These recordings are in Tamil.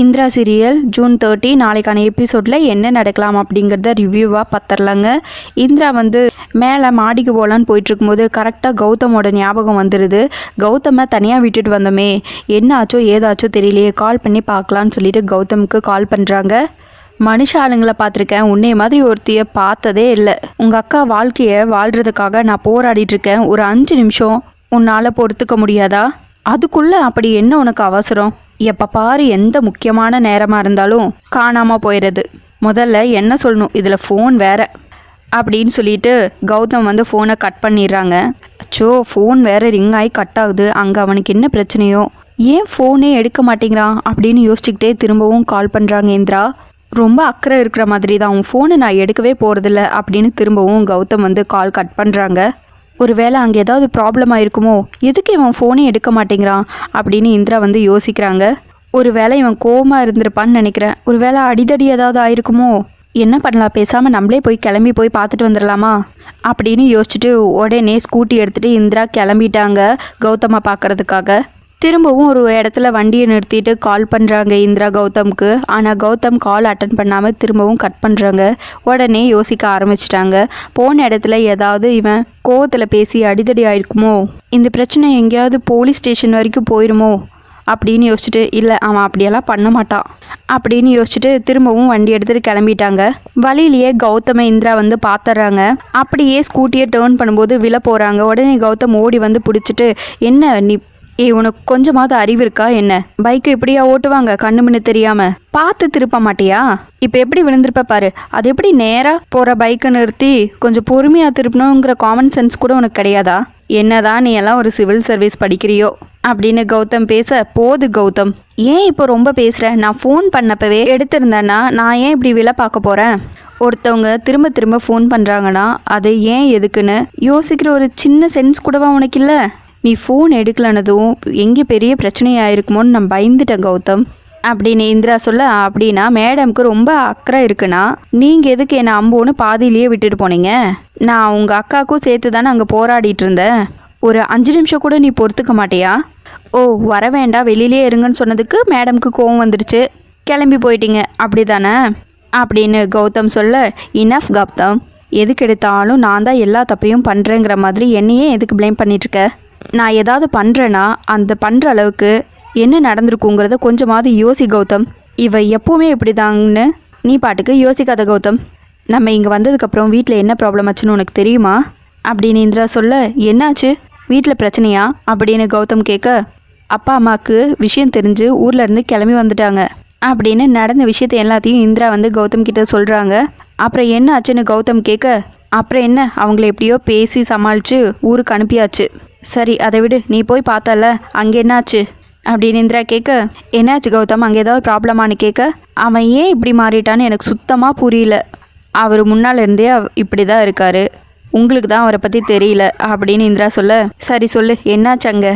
இந்திரா சீரியல் ஜூன் தேர்ட்டி நாளைக்கான எபிசோடில் என்ன நடக்கலாம் அப்படிங்கிறத ரிவ்யூவாக பார்த்துர்லாங்க இந்திரா வந்து மேலே மாடிக்கு போகலான்னு போயிட்டுருக்கும்போது கரெக்டாக கௌதமோட ஞாபகம் வந்துடுது கௌதமை தனியாக விட்டுட்டு வந்தோமே என்ன ஆச்சோ ஏதாச்சோ தெரியலையே கால் பண்ணி பார்க்கலான்னு சொல்லிட்டு கௌதமுக்கு கால் பண்ணுறாங்க மனுஷ ஆளுங்களை பார்த்துருக்கேன் உன்னை மாதிரி ஒருத்திய பார்த்ததே இல்லை. உங்கள் அக்கா வாழ்க்கையை வாழ்கிறதுக்காக நான் போராடிட்டு இருக்கேன். ஒரு அஞ்சு நிமிஷம் உன்னால் பொறுத்துக்க முடியாதா? அதுக்குள்ளே அப்படி என்ன உனக்கு அவசரம்? எப்போ பாரு எந்த முக்கியமான நேரமாக இருந்தாலும் காணாமல் போயிடுது முதல்ல என்ன சொல்லணும்? இதில் ஃபோன் வேற. அப்படின்னு சொல்லிட்டு கௌதம் வந்து ஃபோனை கட் பண்ணிடுறாங்க. அச்சோ ஃபோன் வேற ரிங் ஆகி கட் ஆகுது. அங்கே அவனுக்கு என்ன பிரச்சனையோ? ஏன் ஃபோனே எடுக்க மாட்டேங்கிறான்? அப்படின்னு யோசிச்சுக்கிட்டே திரும்பவும் கால் பண்ணுறாங்க இந்திரா. ரொம்ப அக்கறை இருக்கிற மாதிரி தான் உன் ஃபோனை நான் எடுக்கவே போகிறதில்ல அப்படின்னு திரும்பவும் கௌதம் வந்து கால் கட் பண்ணுறாங்க ஒருவேளை அங்கே ஏதாவது ப்ராப்ளம் ஆயிருக்குமோ? எதுக்கு இவன் ஃபோனே எடுக்க மாட்டேங்கிறான்? அப்படின்னு இந்திரா வந்து யோசிக்கிறாங்க. ஒரு வேளை இவன் கோவமாக இருந்திருப்பான்னு நினைக்கிறேன். ஒருவேளை அடிதடி ஏதாவது ஆயிருக்குமோ? என்ன பண்ணலாம்? பேசாமல் நம்மளே போய் கிளம்பி போய் பார்த்துட்டு வந்துடலாமா? அப்படின்னு யோசிச்சுட்டு உடனே ஸ்கூட்டி எடுத்துகிட்டு இந்திரா கிளம்பிட்டாங்க கௌதமை பார்க்கறதுக்காக. திரும்பவும் ஒரு இடத்துல வண்டியை நிறுத்திட்டு கால் பண்ணுறாங்க இந்திரா கௌதம்க்கு. ஆனால் கௌதம் கால் அட்டன் பண்ணாமல் திரும்பவும் கட் பண்ணுறாங்க உடனே யோசிக்க ஆரம்பிச்சிட்டாங்க. போன இடத்துல ஏதாவது இவன் கோவத்தில் பேசி அடிதடி ஆயிருக்குமோ? இந்த பிரச்சனை எங்கேயாவது போலீஸ் ஸ்டேஷன் வரைக்கும் போயிருமோ? அப்படின்னு யோசிச்சுட்டு இல்லை அவன் அப்படியெல்லாம் பண்ண மாட்டான். அப்படின்னு யோசிச்சுட்டு திரும்பவும் வண்டி எடுத்துகிட்டு கிளம்பிட்டாங்க. வழியிலேயே கௌதம இந்திரா வந்து பார்த்துட்றாங்க அப்படியே ஸ்கூட்டியை டேர்ன் பண்ணும்போது விழ போகிறாங்க உடனே கௌதம் ஓடி வந்து பிடிச்சிட்டு என்ன நீ ஏய் உனக்கு கொஞ்சமாவது அறிவு இருக்கா என்ன? பைக்கை இப்படியா ஓட்டுவாங்க? கண்ணு முன்னு தெரியாம. பார்த்து திருப்ப மாட்டியா? இப்போ எப்படி விழுந்திருப்ப பாரு. அது எப்படி நேரா போற பைக்கை நிறுத்தி கொஞ்சம் பொறுமையா திருப்பணுங்கிற காமன் சென்ஸ் கூட உனக்கு கிடையாதா? என்னதான் நீ எல்லாம் ஒரு சிவில் சர்வீஸ் படிக்கிறியோ? அப்படின்னு கௌதம் பேச போது கௌதம் ஏன் இப்போ ரொம்ப பேசுற? நான் ஃபோன் பண்ணப்பவே எடுத்திருந்தேன்னா நான் ஏன் இப்படி விலை பார்க்க போறேன்? ஒருத்தவங்க திரும்ப திரும்ப ஃபோன் பண்ணுறாங்கன்னா அது ஏன் எதுக்குன்னு யோசிக்கிற ஒரு சின்ன சென்ஸ் கூடவா உனக்கு இல்லை? நீ ஃபோன் எடுக்கலனதும் எங்கே பெரிய பிரச்சனையாயிருக்குமோன்னு நான் பயந்துட்டேன் கௌதம். அப்படின்னு இந்திரா சொல்ல அப்படின்னா மேடம்க்கு ரொம்ப அக்கறை இருக்குன்னா நீங்கள் எதுக்கு என்னை அம்போன்னு பாதியிலேயே விட்டுட்டு போனீங்க? நான் உங்கள் அக்காவுக்கும் சேர்த்து தானே அங்கே போராடிட்டு இருந்தேன். ஒரு அஞ்சு நிமிஷம் கூட நீ பொறுத்துக்க மாட்டியா? ஓ வர வேண்டாம். வெளியிலே இருங்கன்னு சொன்னதுக்கு மேடம்க்கு கோவம் வந்துடுச்சு. கிளம்பி போயிட்டீங்க. அப்படி தானே அப்படின்னு கௌதம் சொல்ல இனஃப் கௌதம். எதுக்கு எடுத்தாலும் நான் தான் எல்லா தப்பையும் பண்ணுறேங்கிற மாதிரி என்னையே எதுக்கு ப்ளேம் பண்ணிகிட்ருக்க நான் ஏதாவது பண்ணுறேன்னா அந்த பண்ணுற அளவுக்கு என்ன நடந்திருக்குங்கிறத கொஞ்சமாவது யோசி கௌதம். இவ எப்பவுமே இப்படிதாங்கன்னு நீ பாட்டுக்கு யோசிக்காத கௌதம். நம்ம இங்கே வந்ததுக்கப்புறம் வீட்டில் என்ன ப்ராப்ளம் ஆச்சுன்னு உனக்கு தெரியுமா? அப்படின்னு இந்திரா சொல்ல என்னாச்சு? வீட்டில் பிரச்சனையா? அப்படின்னு கௌதம் கேட்க அப்பா அம்மாவுக்கு விஷயம் தெரிஞ்சு ஊர்ல இருந்து கிளம்பி வந்துட்டாங்க. அப்படின்னு நடந்த விஷயத்தை எல்லாத்தையும் இந்திரா வந்து கௌதம் கிட்ட சொல்கிறாங்க அப்புறம் என்ன ஆச்சுன்னு கௌதம் கேட்க அப்புறம் என்ன? அவங்கள எப்படியோ பேசி சமாளித்து ஊருக்கு அனுப்பியாச்சு. சரி அதை விடு. நீ போய் பார்த்தல அங்கே என்னாச்சு? அப்படின்னு இந்திரா கேட்க என்னாச்சு கௌதம்? அங்கே ஏதாவது ப்ராப்ளமானு கேட்க அவன் ஏன் இப்படி மாறிட்டான்னு எனக்கு சுத்தமாக புரியல. அவர் முன்னால் இருந்தே இப்படி தான் இருக்காரு. உங்களுக்கு தான் அவரை பற்றி தெரியல அப்படின்னு இந்திரா சொல்ல சரி சொல்லு என்னாச்சு அங்கே?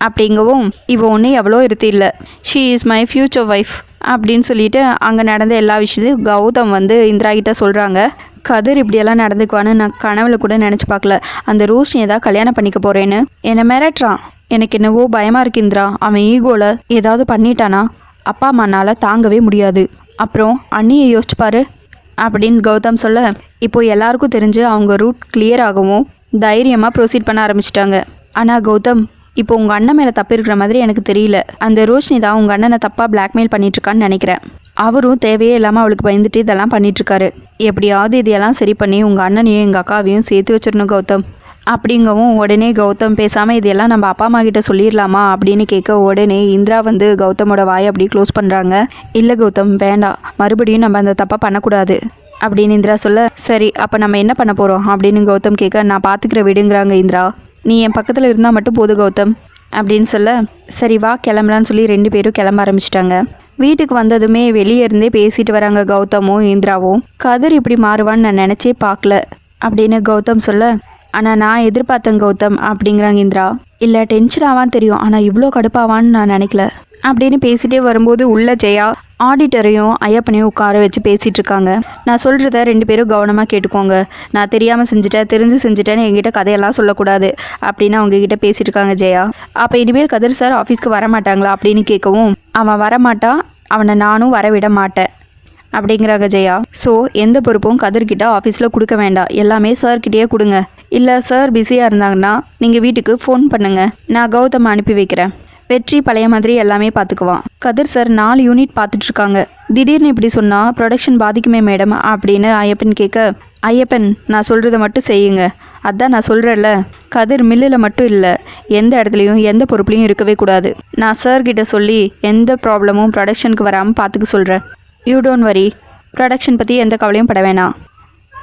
அப்படிங்கவும் இவ ஒன்று எவ்வளோ இருத்தில்ல. She is my future wife அப்படின்னு சொல்லிட்டு அங்கே நடந்த எல்லா விஷயத்தையும் கௌதம் வந்து இந்திரா கிட்ட சொல்கிறாங்க கதிர் இப்படியெல்லாம் நடந்துக்குவான்னு நான் கனவுல கூட நினச்சி பார்க்கல. அந்த ரோஷினி ஏதாவது கல்யாணம் பண்ணிக்க போகிறேன்னு என்னை மிரட்டுறான் எனக்கு என்னவோ பயமாக இருக்கு இந்திரா அவன் ஈகோவில் ஏதாவது பண்ணிட்டானா? அப்பா அம்மானால் தாங்கவே முடியாது. அப்புறம் அண்ணியை யோசிச்சுப்பாரு அப்படின்னு கௌதம் சொல்ல இப்போ எல்லாருக்கும் தெரிஞ்சு அவங்க ரூட் கிளியர் ஆகவும் தைரியமாக ப்ரொசீட் பண்ண ஆரம்பிச்சிட்டாங்க. ஆனால் கௌதம் இப்போ உங்கள் அண்ணன் மேலே தப்பு இருக்கிற மாதிரி எனக்கு தெரியல. அந்த ரோஷினி தான் உங்கள் அண்ணனை தப்பாக பிளாக்மெயில் பண்ணிட்டுருக்கான்னு நினைக்கிறேன். அவரும் தேவையே இல்லாமல் அவளுக்கு பயந்துட்டு இதெல்லாம் பண்ணிட்டுருக்காரு. எப்படியாவது இதையெல்லாம் சரி பண்ணி உங்கள் அண்ணனையும் எங்கள் அக்காவையும் சேர்த்து வச்சிடணும் கௌதம். அப்படிங்கவும் உடனே கௌதம் பேசாமல் இதெல்லாம் நம்ம அப்பா அம்மா கிட்ட சொல்லிடலாமா அப்படின்னு கேட்க உடனே இந்திரா வந்து கௌதமோட வாயை அப்படி க்ளோஸ் பண்ணுறாங்க இல்லை கௌதம் வேண்டாம். மறுபடியும் நம்ம அந்த தப்பாக பண்ணக்கூடாது. அப்படின்னு இந்திரா சொல்ல சரி அப்போ நம்ம என்ன பண்ண போகிறோம் அப்படின்னு கௌதம் கேட்க நான் பார்த்துக்கிற விடுங்கிறாங்க இந்திரா. நீ என் பக்கத்தில் இருந்தால் மட்டும் போதும் கௌதம். அப்படின்னு சொல்ல சரி வா கிளம்பலான்னு சொல்லி ரெண்டு பேரும் கிளம்ப ஆரம்பிச்சிட்டாங்க. வீட்டுக்கு வந்ததுமே வெளியே இருந்தே பேசிட்டு வராங்க கௌதமும் இந்திராவும். கதிர் இப்படி மாறுவான்னு நான் நினச்சே பார்க்கல அப்படின்னு கௌதம் சொல்ல ஆனால் நான் எதிர்பார்த்தேன் கௌதம் அப்படிங்கிறாங்க இந்திரா. இல்லை டென்ஷன் ஆவான்னு தெரியும் ஆனால் இவ்வளோ கடுப்பாவான்னு நான் நினைக்கல அப்படின்னு பேசிட்டே வரும்போது உள்ள ஜெயா ஆடிட்டரையும் ஐயப்பனையும் உட்கார வச்சு பேசிகிட்டு இருக்காங்க. நான் சொல்கிறத ரெண்டு பேரும் கவனமாக கேட்டுக்கோங்க. நான் தெரியாமல் செஞ்சுட்டேன் தெரிஞ்சு செஞ்சுட்டேன்னு எங்கிட்ட கதையெல்லாம் சொல்லக்கூடாது அப்படின்னு அவங்க கிட்ட இருக்காங்க ஜெயா. அப்போ இனிமேல் கதிர் சார் ஆஃபீஸ்க்கு வர மாட்டாங்களா அப்படின்னு கேட்கவும் அவன் வரமாட்டான் அவனை நானும் வரவிட மாட்டேன். அப்படிங்கிறாங்க ஜெயா. ஸோ எந்த பொறுப்பும் கதிர்கிட்ட ஆஃபீஸில் கொடுக்க வேண்டாம். எல்லாமே சார்கிட்டயே கொடுங்க. இல்லை சார் பிஸியாக இருந்தாங்கன்னா நீங்கள் வீட்டுக்கு ஃபோன் பண்ணுங்கள் நான் கௌதம் அனுப்பி வைக்கிறேன். வெற்றி பழைய மாதிரி எல்லாமே பார்த்துக்குவான் கதிர் சார் நாலு யூனிட் பார்த்துட்ருக்காங்க திடீர்னு இப்படி சொன்னால் ப்ரொடக்ஷன் பாதிக்குமே மேடம் அப்படின்னு ஐயப்பன் கேட்க ஐயப்பன் நான் சொல்கிறத மட்டும் செய்யுங்க. அதான் நான் சொல்கிறேன்ல கதிர் மில்லில் மட்டும் இல்லை எந்த இடத்துலையும் எந்த பொறுப்புலையும் இருக்கவே கூடாது. நான் சார்கிட்ட சொல்லி எந்த ப்ராப்ளமும் ப்ரொடக்ஷனுக்கு வராமல் பார்த்துக்க சொல்கிறேன் யூ டோன்ட் வரி ப்ரொடக்ஷன் பற்றி எந்த கவலையும் பட வேணாம்.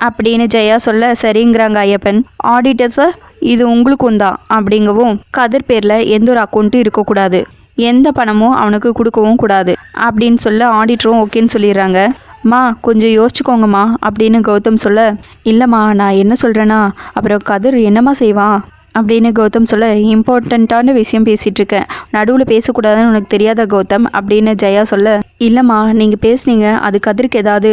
அப்படின்னு ஜெயா சொல்ல சரிங்கிறாங்க ஐயப்பன். ஆடிட்டர் சார் இது உங்களுக்கும் தான் அப்படிங்கவும் கதிர் பேரில் எந்த ஒரு அக்கௌண்ட்டும் இருக்கக்கூடாது. எந்த பணமும் அவனுக்கு கொடுக்கவும் கூடாது. அப்படின்னு சொல்ல ஆடிட்டரும் ஓகேன்னு சொல்லிடுறாங்க. மா கொஞ்சம் யோசிச்சுக்கோங்கம்மா அப்படின்னு கௌதம் சொல்ல இல்லைம்மா நான் என்ன சொல்கிறேன்னா அப்புறம் கதிர் என்னம்மா செய்வான் அப்படின்னு கௌதம் சொல்ல இம்பார்ட்டண்ட்டான விஷயம் பேசிகிட்டு இருக்கேன் நடுவில் பேசக்கூடாதுன்னு உனக்கு தெரியாத கௌதம்? அப்படின்னு ஜெயா சொல்ல இல்லைம்மா நீங்கள் பேசுனீங்க அது கதிர்க்கு ஏதாவது?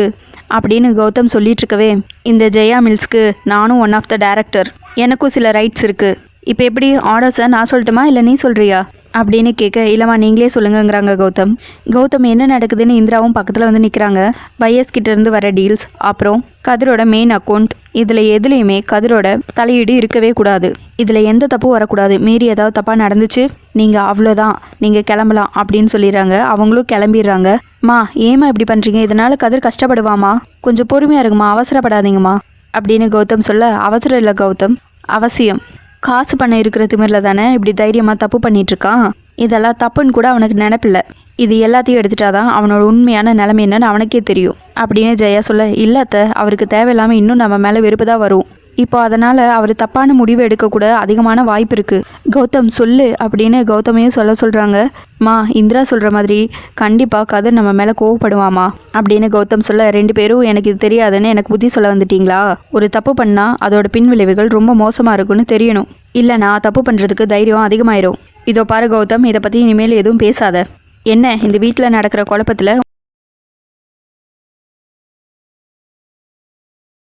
அப்படின்னு கௌதம் சொல்லிட்டு இருக்கவே இந்த ஜெயா மில்ஸ்க்கு நானும் ஒன் ஆஃப் த டேரக்டர் எனக்கும் சில ரைட்ஸ் இருக்குது இப்போ எப்படி ஆர்டர்ஸை நான் சொல்லட்டுமா இல்லை நீ சொல்கிறியா அப்படின்னு கேட்க இல்லைம்மா நீங்களே சொல்லுங்கங்கிறாங்க கௌதம். கௌதம் என்ன நடக்குதுன்னு இந்திராவும் பக்கத்தில் வந்து நிற்கிறாங்க பையர்ஸ் இருந்து வர டீல்ஸ். அப்புறம் கதிரோட மெயின் அக்கௌண்ட் இதில் எதுலேயுமே கதிரோட தலையீடு இருக்கவே கூடாது. இதில் எந்த தப்பும் வரக்கூடாது. மீறி ஏதாவது தப்பாக நடந்துச்சு நீங்கள் அவ்வளோதான் நீங்கள் கிளம்பலாம் அப்படின்னு சொல்லிடுறாங்க. அவங்களும் கிளம்பிடுறாங்க. மா ஏமா இப்படி பண்ணுறீங்க இதனால் கதிர் கஷ்டப்படுவாமா கொஞ்சம் பொறுமையாக இருக்குமா அவசரப்படாதீங்கம்மா அப்படின்னு கௌதம் சொல்ல அவசரம் இல்லை கௌதம். அவசியம். காசு பண்ண இருக்கிற திமிரில் தானே இப்படி தைரியமாக தப்பு பண்ணிகிட்ருக்கான் இதெல்லாம் தப்புன்னு கூட அவனுக்கு நினப்பில்ல. இது எல்லாத்தையும் எடுத்துட்டாதான் அவனோட உண்மையான நிலைமை என்னன்னு அவனுக்கே தெரியும். அப்படின்னு ஜெயா சொல்ல இல்லாத்த அவருக்கு தேவையில்லாமல் இன்னும் நம்ம மேலே வெறுப்பு தான் வரும். இப்போ அதனால் அவர் தப்பான முடிவு எடுக்கக்கூட அதிகமான வாய்ப்பு இருக்குது கௌதம் சொல்லு அப்படின்னு கௌதமையும் சொல்ல சொல்கிறாங்க மா இந்திரா சொல்கிற மாதிரி கண்டிப்பாக கதை நம்ம மேலே கோவப்படுவாமா? அப்படின்னு கௌதம் சொல்ல ரெண்டு பேரும் எனக்கு இது தெரியாதுன்னு எனக்கு புத்தி சொல்ல வந்துட்டீங்களா? ஒரு தப்பு பண்ணால் அதோட பின் விளைவுகள் ரொம்ப மோசமாக இருக்குன்னு தெரியணும். இல்லைனா தப்பு பண்ணுறதுக்கு தைரியம் அதிகமாயிரும். இதோ பாரு கௌதம் இதை பற்றி இனிமேல் எதுவும் பேசாத. என்ன இந்த வீட்டில் நடக்கிற குழப்பத்தில்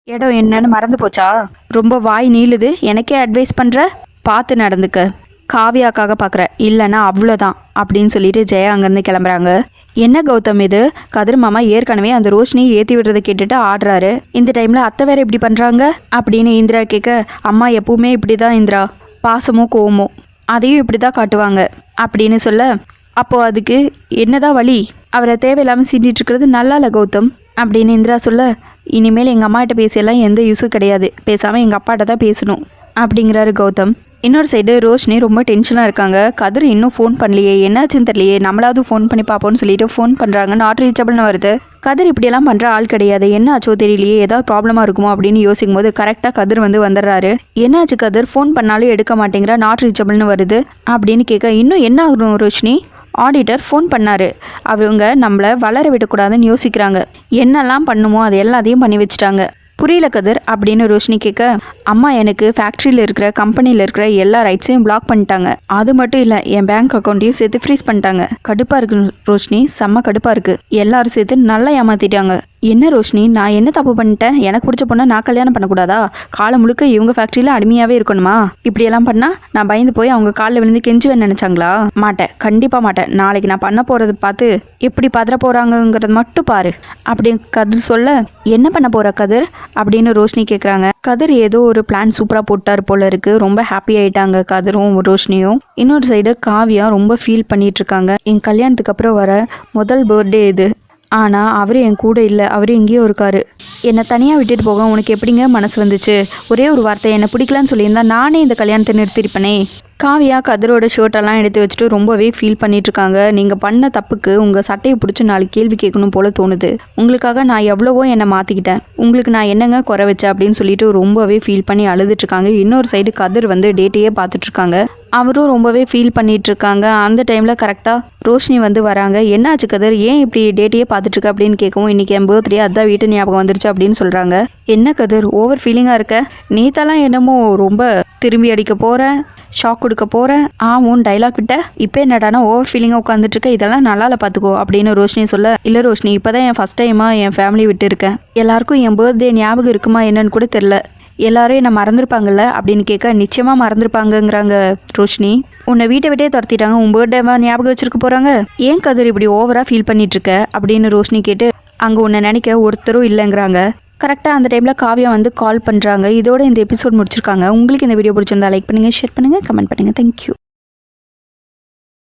இடம் என்னன்னு மறந்து போச்சா? ரொம்ப வாய் நீளுது. எனக்கே அட்வைஸ் பண்ணுற பார்த்து நடந்துக்க. காவியாக்காக பார்க்குற இல்லைன்னா அவ்வளோதான் அப்படின்னு சொல்லிட்டு ஜெயா அங்கேருந்து கிளம்புறாங்க. என்ன கௌதம் இது? கதிர் மாமா ஏற்கனவே அந்த ரோஷினியை ஏற்றி விடுறதை கேட்டுட்டு ஆடுறாரு. இந்த டைமில் அத்தை வேற இப்படி பண்ணுறாங்க அப்படின்னு இந்திரா கேட்க அம்மா எப்பவுமே இப்படி தான் இந்திரா. பாசமோ கோவமோ அதையும் இப்படி தான் காட்டுவாங்க. அப்படின்னு சொல்ல அப்போது அதுக்கு என்னதான் வழி? அவரை தேவையில்லாமல் சீண்டிட்டு இருக்கிறது நல்லா இல்லை கௌதம்? அப்படின்னு இந்திரா சொல்ல இனிமேல் எங்கள் அம்மாகிட்ட பேசியெல்லாம் எந்த யூஸும் கிடையாது. பேசாமல் எங்கள் அப்பாட்ட தான் பேசணும். அப்படிங்கிறாரு கௌதம். இன்னொரு சைடு ரோஷினி ரொம்ப டென்ஷனாக இருக்காங்க. கதிர் இன்னும் ஃபோன் பண்ணலையே. என்னாச்சுன்னு தெரியலையே. நம்மளாவது ஃபோன் பண்ணி பார்ப்போம்னு சொல்லிட்டு ஃபோன் பண்ணுறாங்க நாட் ரீச்சபிள்னு வருது. கதிர் இப்படியெல்லாம் பண்ணுற ஆள் கிடையாது. என்ன ஆச்சோ தெரியலையே. ஏதாவது ப்ராப்ளமாக இருக்குமோ அப்படின்னு யோசிக்கும் போது கரெக்டாக கதிர் வந்து வந்துடுறாரு. என்னாச்சு கதிர்? ஃபோன் பண்ணாலும் எடுக்க மாட்டேங்கிற. நாட் ரீச்சபிள்னு வருது. அப்படின்னு கேட்க இன்னும் என்ன ஆகணும் ரோஷினி? ஆடிட்டர் ஃபோன் பண்ணார். அவங்க நம்மளை வளர விடக்கூடாதுன்னு யோசிக்கிறாங்க. என்னெல்லாம் பண்ணுமோ அது எல்லாத்தையும் பண்ணி வச்சுட்டாங்க. புரியல கதிர் அப்படின்னு ரோஷினி கேட்க அம்மா எனக்கு ஃபேக்ட்ரியில் இருக்கிற கம்பெனியில் இருக்கிற எல்லா ரைட்ஸையும் பிளாக் பண்ணிட்டாங்க. அது மட்டும் இல்லை என் பேங்க் அக்கௌண்ட்டையும் சேர்த்து ஃப்ரீஸ் பண்ணிட்டாங்க. கடுப்பாக இருக்கு ரோஷினி செம்ம கடுப்பாக இருக்குது எல்லாரும் சேர்த்து நல்லா ஏமாத்திட்டாங்க. என்ன ரோஷினி நான் என்ன தப்பு பண்ணிட்டேன்? எனக்கு பிடிச்ச பொண்ணை நான் கல்யாணம் பண்ணக்கூடாதா? காலம் முழுக்க இவங்க ஃபேக்ட்ரியில் அடிமையாகவே இருக்கணுமா? இப்படியெல்லாம் பண்ணால் நான் பயந்து போய் அவங்க காலில் விழுந்து கெஞ்சுவேன் நினச்சாங்களா? மாட்டேன். கண்டிப்பாக மாட்டேன். நாளைக்கு நான் பண்ண போகிறத பார்த்து எப்படி பதற போகிறாங்கங்கிறது மட்டும் பாரு. அப்படி கதிர் சொல்ல என்ன பண்ண போகிற கதிர்? அப்படின்னு ரோஷினி கேட்குறாங்க கதிர் ஏதோ ஒரு பிளான் சூப்பராக போட்டார் போல இருக்கு. ரொம்ப ஹாப்பி ஆயிட்டாங்க கதிரும் ரோஷினியும். இன்னொரு சைடு காவியா ரொம்ப ஃபீல் பண்ணிட்டு இருக்காங்க. என் கல்யாணத்துக்கு அப்புறம் வர முதல் பர்த்டே இது. ஆனால் அவர் என் கூட இல்லை. அவர் எங்கேயோ இருக்கார். என்னை தனியாக விட்டுட்டு போக உனக்கு எப்படிங்க மனசு வந்துச்சு? ஒரே ஒரு வார்த்தை என்னை பிடிக்கலன்னு சொல்லியிருந்தா நானே இந்த கல்யாணத்தை நிறுத்திருப்பேனே காவியா கதிரோட ஷர்ட்டெல்லாம் எடுத்து வச்சுட்டு ரொம்பவே ஃபீல் பண்ணிட்டுருக்காங்க நீங்கள் பண்ண தப்புக்கு உங்கள் சட்டையை பிடிச்சி நாலு கேள்வி கேட்கணும் போல தோணுது. உங்களுக்காக நான் எவ்வளவோ என்னை மாற்றிக்கிட்டேன் உங்களுக்கு நான் என்னங்க குறை வச்சேன் அப்படின்னு சொல்லிட்டு ரொம்பவே ஃபீல் பண்ணி அழுதுட்டுருக்காங்க இன்னொரு சைடு கதிர் வந்து டேட்டையே பார்த்துட்ருக்காங்க அவரும் ரொம்பவே ஃபீல் பண்ணிகிட்ருக்காங்க இருக்காங்க அந்த டைமில் கரெக்டாக ரோஷினி வந்து வராங்க. என்னாச்சு கதிர்? ஏன் இப்படி டேட்டையே பார்த்துட்ருக்க அப்படின்னு கேட்கவும் இன்றைக்கி என் பர்த்டே அதான் வீட்டு ஞாபகம் வந்துருச்சு அப்படின்னு சொல்கிறாங்க என்ன கதிர்? ஓவர் ஃபீலிங்காக இருக்க? நீத்தெல்லாம் என்னமோ ரொம்ப திரும்பி அடிக்க போகிறேன் ஷாக் கொடுக்க போகிறேன் ஆ உன் டைலாக் கிட்ட இப்போ என்னடானா ஓவர் ஃபீலிங்காக உட்காந்துட்டு இருக்க இதெல்லாம் நல்லா இல்லை பார்த்துக்கோ அப்படின்னு ரோஷினி சொல்ல இல்லை ரோஷினி இப்போ தான் என் ஃபஸ்ட் டைமாக என் ஃபேமிலி விட்டு இருக்கேன் எல்லாருக்கும் என் பர்த்டே ஞாபகம் இருக்குமா என்னன்னு கூட தெரில எல்லாரும் என்னை மறந்துருப்பாங்கல்ல? அப்படின்னு கேட்க நிச்சயமாக மறந்துருப்பாங்கங்கிறாங்க ரோஷினி. உன்னை வீட்டை விட்டே துரத்திட்டாங்க. உன் பர்த்டேவா ஞாபகம் வச்சிருக்க போகிறாங்க ஏன் கதிர் இப்படி ஓவராக ஃபீல் பண்ணிட்டு இருக்க அப்படின்னு ரோஷினி கேட்டு அங்கே உன்னை நினைக்க ஒருத்தரும் இல்லைங்கிறாங்க. கரெக்டாக அந்த டைமில் காவியா வந்து கால் பண்ணுறாங்க இதோட இந்த எபிசோட் முடிச்சிருக்காங்க. உங்களுக்கு இந்த வீடியோ பிடிச்சிருந்தா லைக் பண்ணுங்கள் ஷேர் பண்ணுங்கள் கமெண்ட் பண்ணுங்கள் தேங்க்யூ